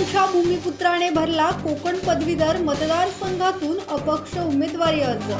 महिलांच्या भूमिपुत्राने भरला कोकण पदवीधर मतदारसंघातून अपक्ष उमेदवारी अर्ज.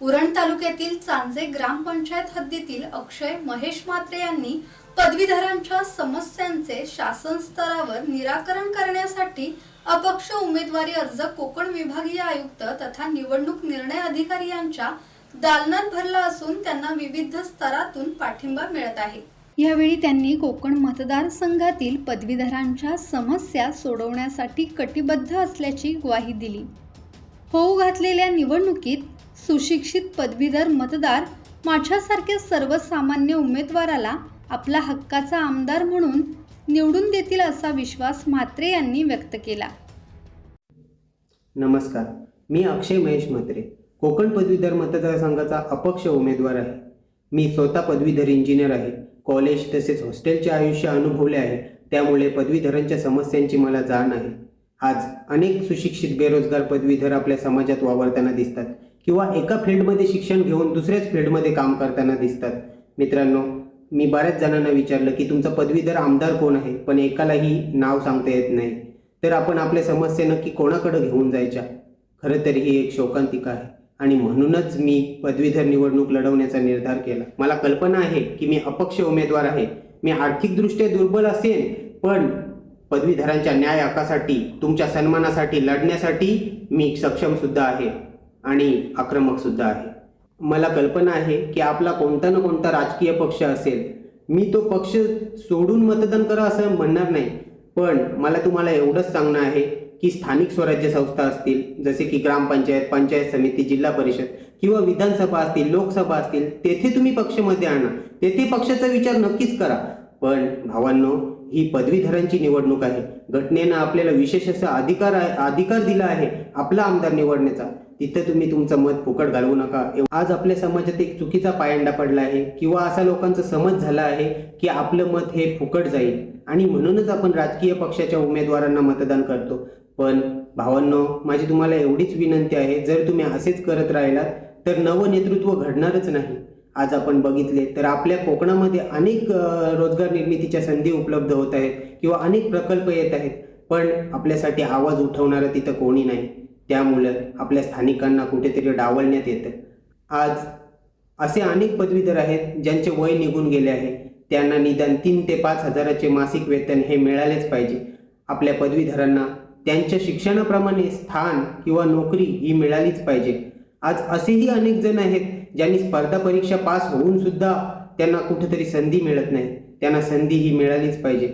उरण तालुक्यातील चांजे ग्रामपंचायत हद्दीतील अक्षय महेश मात्रे यांनी पदवीधरांच्या समस्यांचे शासन स्तरावर निराकरण करण्यासाठी अपक्ष उमेदवारी अर्ज कोकण विभागीय आयुक्त तथा निवडणूक निर्णय अधिकारी यांच्या दालनात भरला असून त्यांना विविध स्तरातून पाठिंबा मिळत आहे. यावेळी त्यांनी कोकण मतदारसंघातील पदवीधरांच्या समस्या सोडवण्यासाठी कटिबद्ध असल्याची ग्वाही दिली. होऊ घातलेल्या निवडणुकीत सुशिक्षित पदवीधर मतदार माझ्यासारख्या सर्वसामान्य उमेदवाराला आपला हक्काचा आमदार म्हणून निवडून देतील असा विश्वास म्हात्रे यांनी व्यक्त केला. नमस्कार. मी अक्षय महेश म्हात्रे. कोकण पदवीधर मतदारसंघाचा अपक्ष उमेदवार आहे. मी स्वतः पदवीधर इंजिनियर आहे. कॉलेज तसेच हॉस्टेलचे आयुष्य अनुभवले आहे. त्यामुळे पदवीधरांच्या समस्यांची मला जाण आहे. आज अनेक सुशिक्षित बेरोजगार पदवीधर आपल्या समाजात वावरताना दिसतात किंवा एका फील्डमध्ये शिक्षण घेऊन दुसऱ्याच फील्डमध्ये काम करताना दिसतात. मित्रांनो मी बऱ्याच जणांना विचारलं की तुमचा पदवीधर आमदार कोण आहे? पण एकालाही नाव सांगता येत नाही. तर आपण आपल्या समस्या नक्की कोणाकडे घेऊन जायच्या? खरं तर ही एक शोकांतिका आहे. आणि म्हणूनच मी पदवीधर निवडणूक लढवण्याचा निर्धार केला. मला कल्पना आहे की मी अपक्ष उमेदवार आहे. मी आर्थिकदृष्ट्या दुर्बल असेन पण पदवीधरांच्या न्याय हक्कासाठी तुमच्या सन्मानासाठी लढण्यासाठी मी सक्षम सुद्धा आहे आणि आक्रमक सुद्धा आहे. मला कल्पना आहे की आपला कोणता ना कोणता राजकीय पक्ष असेल. मी तो पक्ष सोडून मतदान करा असं म्हणणार नाही पण मला तुम्हाला एवढंच सांगणं आहे की स्थानिक स्वराज्य संस्था असतील जसे की ग्रामपंचायत पंचायत समिती जिल्हा परिषद किंवा विधानसभा असतील लोकसभा असतील तेथे तुम्ही पक्षमध्ये आणा. तेथे पक्षाचा विचार नक्कीच करा. पण भावांनो ही पदवीधरांची निवडणूक आहे. घटनेनं आपल्याला विशेष असा अधिकार अधिकार दिला आहे आपला आमदार निवडण्याचा. तिथं तुम्ही तुमचं मत फुकट घालवू नका. आज आपल्या समाजात एक चुकीचा पायंडा पडला आहे किंवा असा लोकांचा समज झाला आहे की आपलं मत हे फुकट जाईल. आणि म्हणूनच आपण राजकीय पक्षाच्या उमेदवारांना मतदान करतो. पण भावांनो माझी तुम्हाला एवढीच विनंती आहे जर तुम्ही असेच करत राहिलात तर नवं नेतृत्व घडणारच नाही. आज आपण बघितले तर आपल्या कोकणामध्ये अनेक रोजगार निर्मितीच्या संधी उपलब्ध होत आहेत किंवा अनेक प्रकल्प येत आहेत पण आपल्यासाठी आवाज उठवणारं तिथं कोणी नाही. त्यामुळं आपल्या स्थानिकांना कुठेतरी डावलण्यात येतं. आज असे अनेक पदवीधर आहेत ज्यांचे वय निघून गेले आहे. त्यांना निदान तीन ते पाच हजाराचे मासिक वेतन हे मिळालेच पाहिजे. आपल्या पदवीधरांना त्यांच्या शिक्षणाप्रमाणे स्थान किंवा नोकरी ही मिळालीच पाहिजे. आज असेही अनेक जण आहेत ज्यांनी स्पर्धा परीक्षा पास होऊन सुद्धा त्यांना कुठेतरी संधी मिळत नाही. त्यांना संधी ही मिळालीच पाहिजे.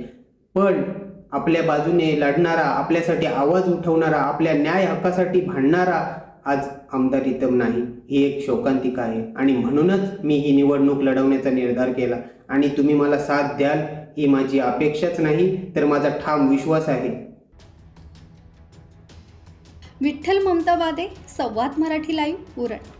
पण आपल्या बाजूने लढणारा आपल्यासाठी आवाज उठवणारा आपल्या न्याय हक्कासाठी भांडणारा आज आमदार इतम नाही. ही एक शोकांतिका आहे. आणि म्हणूनच मी ही निवडणूक लढवण्याचा निर्धार केला. आणि तुम्ही मला साथ द्याल ही माझी अपेक्षाच नाही तर माझा ठाम विश्वास आहे. विठ्ठल ममता बादे संवाद मराठी लाईव्ह उरण.